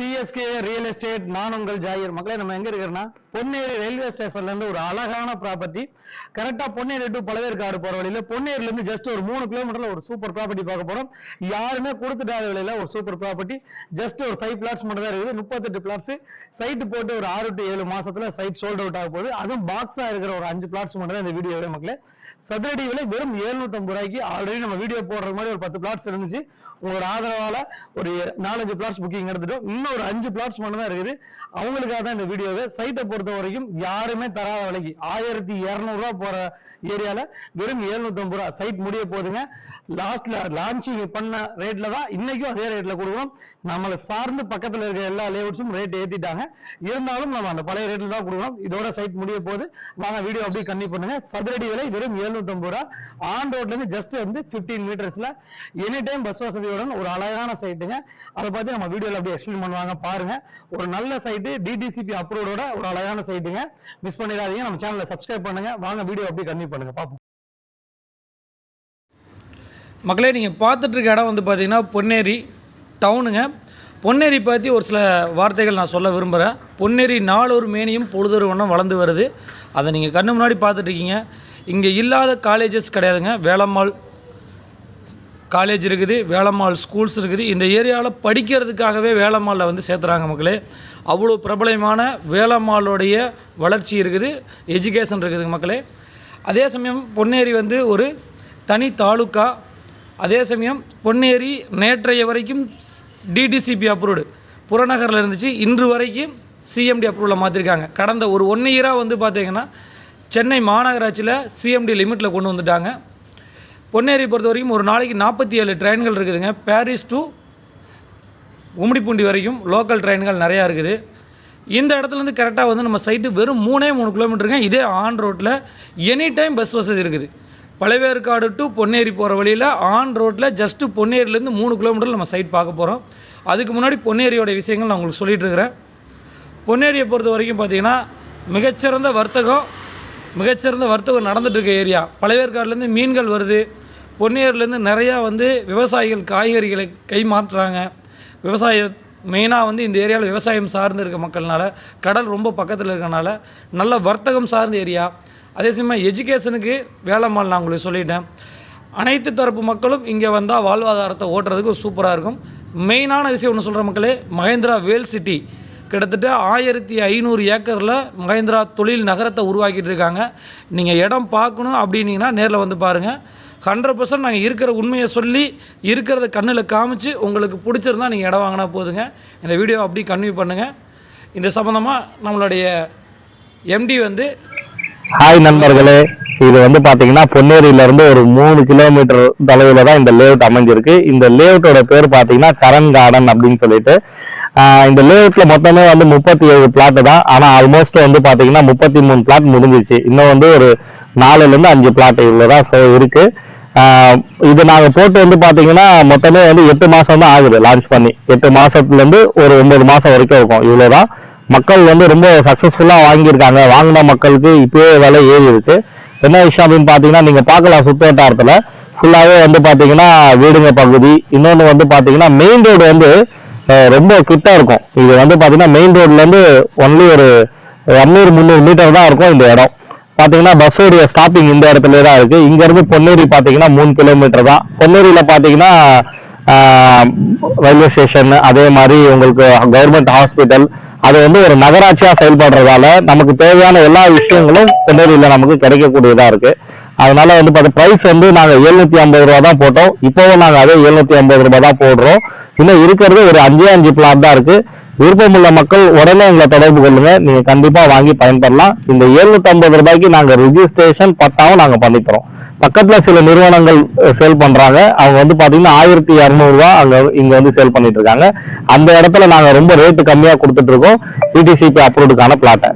CSK real estate நான் உங்கள் ஜாகிர் மக்களே நம்ம எங்க இருக்கிறோம்னா பொன்னேரி ரயில்வே ஸ்டேஷன்ல இருந்து ஒரு அழகான ப்ராப்பர்ட்டி கரெக்டா பொன்னேரி டு பழவேற்காடு போற வழியில பொன்னேரில இருந்து ஜஸ்ட் ஒரு மூணு கிலோமீட்டர்ல ஒரு சூப்பர் ப்ராப்பர்ட்டி பார்க்க போறோம். யாருமே கொடுத்துட்டாத விலையில ஒரு சூப்பர் ப்ராப்பர்ட்டி ஜஸ்ட் ஒரு ஃபைவ் பிளாட்ஸ் மட்டும் தான் இருக்குது. முப்பத்தெட்டு பிளாட்ஸ் சைட் போட்டு ஒரு ஆறு டு ஏழு மாசத்துல சைட் சோல்ட் அவுட் ஆக போகுது. அதுவும் பாக்ஸா இருக்கிற ஒரு அஞ்சு பிளாட்ஸ் மட்டும் தான் இந்த வீடியோவே மக்களே. சதுரடி விலை வெறும் 750 ரூபாய்க்கு ஆல்ரெடி நம்ம வீடியோ போடுற மாதிரி ஒரு பத்து பிளாட்ஸ் இருந்துச்சு. உங்களோட ஆதரவால ஒரு நாலஞ்சு பிளாட்ஸ் புக்கிங் எடுத்துட்டோம். இன்னும் ஒரு அஞ்சு பிளாட்ஸ் மட்டும் தான் இருக்குது. அவங்களுக்காக தான் இந்த வீடியோவை சைட்டை பொறுத்த வரைக்கும் யாருமே தராத விலைக்கு. ஆயிரத்தி இரநூறுவா போற ஏரியால வெறும் 750 ரூபா சைட் முடிய போகுதுங்க லாஸ்ட்ல லான்ச்சிங் பண்ண ரேட்ல தான் இன்னைக்கும் அதே ரேட்ல கொடுக்குறோம் நம்மளை சார்ந்து பக்கத்துல இருக்கிற எல்லா லேஅவுட்ஸும் ரேட் ஏத்திட்டாங்க. இருந்தாலும் நம்ம அந்த பழைய ரேட்ல தான் கொடுக்குறோம் இதோட சைட் முடிய போகுது. வாங்க வீடியோ அப்படியே கண்ணி பண்ணுங்க. சதுரடி விலை வெறும் 750 ரூபா. ஆன் ரோட்ல இருந்து ஜஸ்ட் வந்து 15 மீட்டர்ஸ்ல எனி டைம் பஸ் வசதியுடன் ஒரு அழகான சைட்டுங்க அதை பத்தி நம்ம வீடியோல அப்படியே எக்ஸ்பிளைன் பண்ணுவாங்க. பாருங்க. ஒரு நல்ல சைட்டு டிடிசிபி அப்ரூவோட ஒரு அழகான சைட்டுங்க மிஸ் பண்ணிடாதீங்க. நம்ம சேனலை சப்ஸ்கிரைப் பண்ணுங்க. வாங்க வீடியோ அப்படியே கண்ணி பண்ணுங்க பார்ப்போம் மக்களே நீங்கள் பார்த்துட்டு இருக்க இடம் வந்து பார்த்தீங்கன்னா பொன்னேரி டவுனுங்க. பொன்னேரி பற்றி ஒரு சில வார்த்தைகள் நான் சொல்ல விரும்புகிறேன் பொன்னேரி நாளொரு மேனியும் பொழுதொரு வண்ணம் வளர்ந்து வருது. அதை நீங்கள் கண்ணு முன்னாடி பார்த்துட்ருக்கீங்க இங்கே இல்லாத காலேஜஸ் கிடையாதுங்க. வேளம்மாள் காலேஜ் இருக்குது வேளம்மாள் ஸ்கூல்ஸ் இருக்குது. இந்த ஏரியாவில் படிக்கிறதுக்காகவே வேளம்மாளில் வந்து சேர்த்துறாங்க மக்களே. அவ்வளோ பிரபலமான வேளம்மாளுடைய வளர்ச்சி இருக்குது. எஜுகேஷன் இருக்குதுங்க மக்களே. அதே சமயம் பொன்னேரி வந்து ஒரு தனி தாலுக்கா அதே சமயம் பொன்னேரி நேற்றைய வரைக்கும் டிடிசிபி அப்ரூவ்டு புறநகரில் இருந்துச்சு. இன்று வரைக்கும் சிஎம்டி அப்ரூவில் மாற்றிருக்காங்க கடந்த ஒரு ஒன் இயராக வந்து பார்த்தீங்கன்னா சென்னை மாநகராட்சியில் சிஎம்டி லிமிட்டில் கொண்டு வந்துட்டாங்க. பொன்னேரி பொறுத்த வரைக்கும் ஒரு நாளைக்கு நாற்பத்தி ஏழு ட்ரெயின்கள் இருக்குதுங்க. பாரிஸ் டு உம்மிடிப்பூண்டி வரைக்கும் லோக்கல் ட்ரெயின்கள் நிறையா இருக்குது. இந்த இடத்துலேருந்து கரெக்டாக வந்து நம்ம சைட்டு வெறும் மூணே மூணு கிலோமீட்டருங்க இதே ஆன் ரோட்டில் எனி டைம் பஸ் வசதி இருக்குது. பழவேற்காடு டு பொன்னேரி போகிற வழியில் ஆன் ரோட்டில் ஜஸ்ட்டு பொன்னேரியிலேருந்து மூணு கிலோமீட்டர் நம்ம சைட் பார்க்க போகிறோம் அதுக்கு முன்னாடி பொன்னேரியோட விஷயங்கள் நான் உங்களுக்கு சொல்லிகிட்டு இருக்கிறேன். பொன்னேரியை பொறுத்த வரைக்கும் பார்த்தீங்கன்னா மிகச்சிறந்த வர்த்தகம் மிகச்சிறந்த வர்த்தகம் நடந்துகிட்ருக்க ஏரியா பழவேற்காடுலேருந்து மீன்கள் வருது. பொன்னேரிலேருந்து நிறையா வந்து விவசாயிகள் காய்கறிகளை கை மாற்றுறாங்க விவசாய மெயினாக வந்து இந்த ஏரியாவில் விவசாயம் சார்ந்து இருக்க மக்கள்னால கடல் ரொம்ப பக்கத்தில் இருக்கனால நல்ல வர்த்தகம் சார்ந்த ஏரியா. அதே சமயம் எஜுகேஷனுக்கு வேலைமால் நான் உங்களுக்கு சொல்லிட்டேன். அனைத்து தரப்பு மக்களும் இங்கே வந்தால் வாழ்வாதாரத்தை ஓட்டுறதுக்கு சூப்பராக இருக்கும். மெயினான விஷயம் ஒன்று சொல்கிற மக்களே மகேந்திரா வேல் சிட்டி. கிட்டத்தட்ட ஆயிரத்தி ஐநூறு ஏக்கரில் மகேந்திரா தொழில் நகரத்தை உருவாக்கிட்டு இருக்காங்க. நீங்கள் இடம் பார்க்கணும் அப்படின்னீங்கன்னா நேரில் வந்து பாருங்கள் ஹண்ட்ரட் பர்சன்ட் நாங்கள் இருக்கிற உண்மையை சொல்லி இருக்கிறத கண்ணில் காமிச்சு உங்களுக்கு பிடிச்சிருந்தா நீங்கள் இடம் வாங்கினா போதுங்க. இந்த வீடியோ அப்படி கன்வியூ பண்ணுங்கள் இந்த சம்மந்தமாக நம்மளுடைய எம்டி வந்து ஹாய் நண்பர்களே இது வந்து பாத்தீங்கன்னா பொன்னேரியில இருந்து ஒரு மூணு கிலோமீட்டர் தொலைவில் தான் இந்த லேஅவுட் அமைஞ்சிருக்கு. இந்த லேஅவுட்டோட பேர் பாத்தீங்கன்னா சரண் கார்டன் அப்படின்னு சொல்லிட்டு. இந்த லேஅவுட்ல மொத்தமே வந்து முப்பத்தி ஏழு பிளாட் தான். ஆனா ஆல்மோஸ்ட் வந்து பாத்தீங்கன்னா முப்பத்தி மூணு பிளாட் முடிஞ்சிச்சு. இன்னும் வந்து ஒரு நாலுல இருந்து அஞ்சு பிளாட் இவ்வளவுதான் ஸோ இருக்கு. இது நாங்கள் போட்டு வந்து பார்த்தீங்கன்னா மொத்தமே வந்து எட்டு மாதம் தான் ஆகுது லான்ச் பண்ணி. எட்டு மாதத்துலேருந்து ஒரு ஒன்பது மாதம் வரைக்கும் இருக்கும். இவ்வளவுதான். மக்கள் வந்து ரொம்ப சக்ஸஸ்ஃபுல்லாக வாங்கியிருக்காங்க. வாங்கின மக்களுக்கு இப்போயே விலை ஏறி இருக்கு. என்ன விஷயம் அப்படின்னு பார்த்தீங்கன்னா நீங்கள் பார்க்கலாம் சுத்தவட்டாரத்தில். ஃபுல்லாகவே வந்து பார்த்தீங்கன்னா வீடுங்க பகுதி. இன்னொன்று வந்து பார்த்தீங்கன்னா மெயின் ரோடு வந்து ரொம்ப கிட்ட இருக்கும். இது வந்து பார்த்தீங்கன்னா மெயின் ரோட்லேருந்து ஒன்லி ஒரு இரநூறு முந்நூறு மீட்டர் தான் இருக்கும் இந்த இடம். பாத்தீங்கன்னா பஸ்ஸோடைய ஸ்டாப்பிங் இந்த இடத்துல தான் இருக்கு. இங்க இருந்து பொன்னேரி பாத்தீங்கன்னா மூணு கிலோமீட்டர் தான். பொன்னேரியில பாத்தீங்கன்னா ரயில்வே ஸ்டேஷன் அதே மாதிரி உங்களுக்கு கவர்மெண்ட் ஹாஸ்பிட்டல் அது வந்து ஒரு நகராட்சியா செயல்படுறதால நமக்கு தேவையான எல்லா விஷயங்களும் பொன்னேரியில நமக்கு கிடைக்கக்கூடியதா இருக்கு. அதனால வந்து பார்த்தா பிரைஸ் வந்து நாங்க எழுநூத்தி ஐம்பது ரூபா தான் போட்டோம். இப்போவும் நாங்க அதே எழுநூத்தி ஐம்பது ரூபாய் தான் போடுறோம். இன்னும் இருக்கிறது ஒரு அஞ்சே அஞ்சு பிளாட் தான் இருக்கு. விருப்பமுள்ள மக்கள் உடனே எங்களை தொடர்பு கொள்ளுங்க. நீங்க கண்டிப்பா வாங்கி பயன்படலாம் இந்த 750 ஐம்பது ரூபாய்க்கு நாங்க ரிஜிஸ்ட்ரேஷன் பட்டாவும் நாங்க பண்ணி பக்கத்துல சில நிறுவனங்கள் சேல் பண்றாங்க. அவங்க வந்து பாத்தீங்கன்னா ஆயிரத்தி இரநூறுவா அங்க இங்க வந்து சேல் பண்ணிட்டு இருக்காங்க. அந்த இடத்துல நாங்க ரொம்ப ரேட்டு கம்மியா கொடுத்துட்டு இருக்கோம். டிடிசிபி அப்ரூவ்டுக்கான பிளாட்டை